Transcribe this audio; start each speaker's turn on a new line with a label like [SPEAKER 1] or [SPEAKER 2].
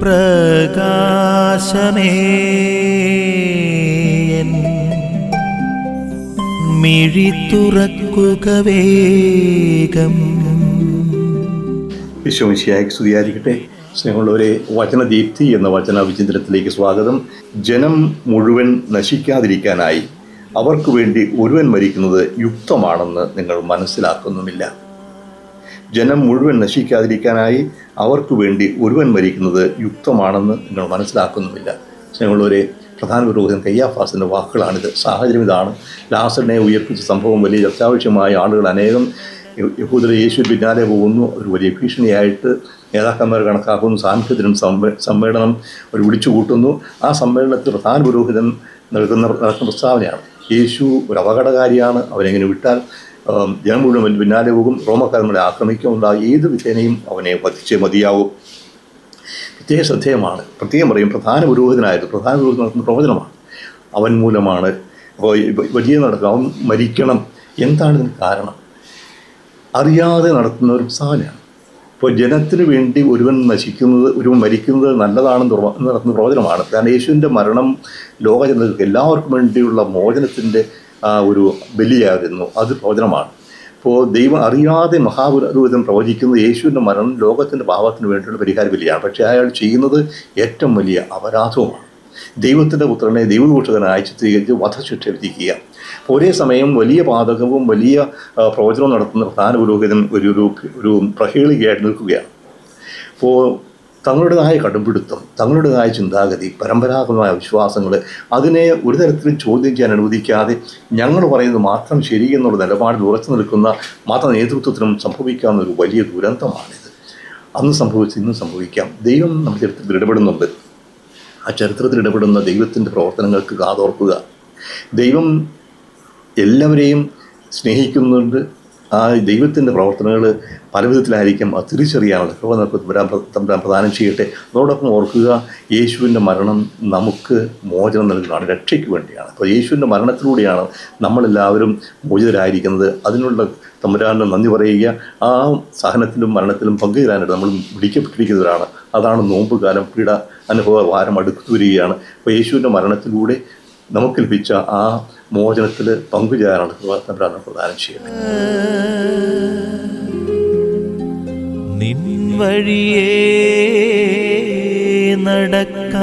[SPEAKER 1] പ്രകാശമേ. മിഴി തുറക്കുക വേഗം.
[SPEAKER 2] വിശ്വമിശിയായി സ്തുതിയായിരിക്കട്ടെ. സ്നേഹമുള്ളവരെ വചനദീപ്തി എന്ന വചന വിചിന്തനത്തിലേക്ക് സ്വാഗതം. ജനം മുഴുവൻ നശിക്കാതിരിക്കാനായി അവർക്ക് വേണ്ടി ഒരുവൻ മരിക്കുന്നത് യുക്തമാണെന്ന് നിങ്ങൾ മനസ്സിലാക്കുന്നുമില്ല. ജനം മുഴുവൻ നശിക്കാതിരിക്കാനായി അവർക്ക് വേണ്ടി ഒരുവൻ മരിക്കുന്നത് യുക്തമാണെന്ന് നിങ്ങൾ മനസ്സിലാക്കുന്നുമില്ല. സ്നേഹമുള്ളവരെ പ്രധാന പുരോഹിതൻ കയ്യാഫാസിന്റെ വാക്കുകളാണിത്. സാഹചര്യം ഇതാണ്. ലാസറിനെ ഉയർപ്പിച്ച സംഭവം വലിയ അത്യാവശ്യമായ ആളുകൾ അനേകം യഹൂദരെ യേശു പിന്നാലെ പോകുന്നു. ഒരു വലിയ ഭീഷണിയായിട്ട് നേതാക്കന്മാർ കണക്കാക്കുന്നു. സാന്നിധ്യത്തിനും സമ്മേ സമ്മേളനം ഒരു വിളിച്ചു കൂട്ടുന്നു ആ സമ്മേളനത്തിൽ പ്രധാന പുരോഹിതൻ നൽകുന്ന പ്രസ്താവനയാണ്. യേശു ഒരു അപകടകാരിയാണ്. അവനെങ്ങനെ വിട്ടാൽ ജനം മുഴുവൻ പിന്നാലെ പോകും. റോമക്കാർ നമ്മളെ ആക്രമിക്കുമുണ്ടാകും ഏത് വിധേനയും അവനെ വധിച്ചേ മതിയാവും. പ്രത്യേക ശ്രദ്ധേയമാണ്. പ്രത്യേകം പറയും പ്രധാന പുരോഹിതനായത് പ്രധാന പുരോഹിതൻ നടത്തുന്ന പ്രവചനമാണ്. അവൻ മൂലമാണ് അപ്പോൾ വലിയ നടക്കുക അവൻ മരിക്കണം. എന്താണ് ഇതിന് കാരണം? അറിയാതെ നടത്തുന്ന ഒരു സാധനമാണ്. ഇപ്പോൾ ജനത്തിന് വേണ്ടി ഒരുവൻ നശിക്കുന്നത് ഒരുവൻ മരിക്കുന്നത് നല്ലതാണെന്ന് നടത്തുന്ന പ്രവചനമാണ്. കാരണം യേശുവിന്റെ മരണം ലോക ജനതകൾക്ക് എല്ലാവർക്കും വേണ്ടിയുള്ള മോചനത്തിന്റെ ഒരു ബലിയായിരുന്നു. അത് പ്രവചനമാണ്. അപ്പോൾ ദൈവം അറിയാതെ മഹാപുരോഹിതൻ പ്രവചിക്കുന്നത് യേശുവിന്റെ മരണം ലോകത്തിന്റെ പാപത്തിന് വേണ്ടിയുള്ള പരിഹാര ബലിയാണ്. പക്ഷേ അയാൾ ചെയ്യുന്നത് ഏറ്റവും വലിയ അപരാധവുമാണ്. ദൈവത്തിന്റെ പുത്രനെ ദൈവദൂഷകനായി ചിത്രീകരിച്ച് വധശിക്ഷ വിധിക്കുക. ഒരേ സമയം വലിയ പാതകവും വലിയ പ്രവചനവും നടത്തുന്ന പ്രധാന പുരോഹിതൻ ഒരു ഒരു പ്രഹേളികയായിട്ട് നിൽക്കുകയാണ്. അപ്പോൾ തങ്ങളുടേതായ കടുംപിടുത്തം തങ്ങളുടേതായ ചിന്താഗതി പരമ്പരാഗതമായ വിശ്വാസങ്ങൾ അതിനെ ഒരു തരത്തിലും ചോദ്യം ചെയ്യാൻ അനുവദിക്കാതെ ഞങ്ങൾ പറയുന്നത് മാത്രം ശരി എന്നുള്ള നിലപാടിൽ ഉറച്ചു നിൽക്കുന്ന മത നേതൃത്വത്തിനും സംഭവിക്കാവുന്ന ഒരു വലിയ ദുരന്തമാണിത്. അന്ന് സംഭവിച്ച് ഇന്നും സംഭവിക്കാം. ദൈവം നമ്മുടെ ചരിത്രത്തിൽ ഇടപെടുന്നുണ്ട്. ആ ചരിത്രത്തിൽ ഇടപെടുന്ന ദൈവത്തിന്റെ പ്രവർത്തനങ്ങൾക്ക് കാതോർക്കുക. ദൈവം എല്ലാവരെയും സ്നേഹിക്കുന്നുണ്ട് ആ ദൈവത്തിന്റെ പ്രവർത്തനങ്ങൾ പല വിധത്തിലായിരിക്കും അത് തിരിച്ചറിയാനുള്ള കൃപ നമുക്ക് പ്രദാനം ചെയ്യട്ടെ. അതോടൊപ്പം ഓർക്കുക യേശുവിന്റെ മരണം നമുക്ക് മോചനം നൽകുന്നതാണ് രക്ഷയ്ക്ക് വേണ്ടിയാണ്. അപ്പോൾ യേശുവിന്റെ മരണത്തിലൂടെയാണ് നമ്മളെല്ലാവരും മോചിതരായിരിക്കുന്നത്. അതിനുള്ള തമ്പുരാന്റെ നന്ദി പറയുക. ആ സഹനത്തിലും മരണത്തിലും പങ്കുചേരാനായിട്ട് നമ്മൾ വിളിക്കപ്പെട്ടിരിക്കുന്നവരാണ്. അതാണ് നോമ്പ് കാലം പീഡ അനുഭവ വാരം അടുത്തു വരികയാണ്. അപ്പോൾ യേശുവിന്റെ മരണത്തിലൂടെ നമുക്ക് ലഭിച്ച ആ മോചനത്തിൽ പങ്കുചേരാണ് തമ്പുരാൻ പ്രദാനം ചെയ്യുന്നത്
[SPEAKER 1] നിൻ നടക്ക